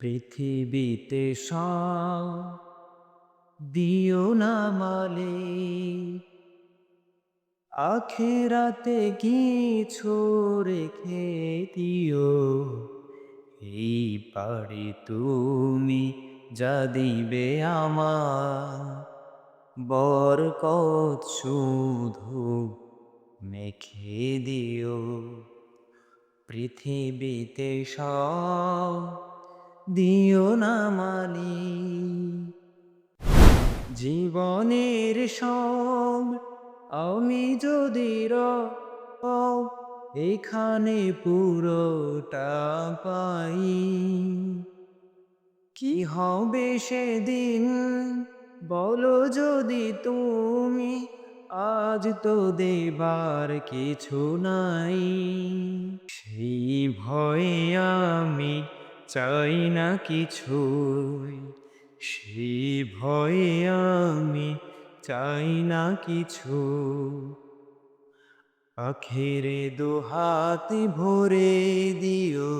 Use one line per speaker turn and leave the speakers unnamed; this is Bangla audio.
পৃথিবীতে সব, দিও না মালে। আখেরাতে কিছু রেখে দিও, এই পারি তুমি যা দিবে আমার। বরকত শুধু মেখে দিও, পৃথিবীতে সব দিও না মানি। জীবনের সব আমি যদি এখানে পুরোটা পাই। কি হবে সেদিন, বলো যদি তুমি, আজ তো দেবার কিছু নাই। সেই ভয়ে আমি চাই না কিছুই সেই ভয়ে আমি চাই না কিছু আখেরে দোহাত ভরে দিও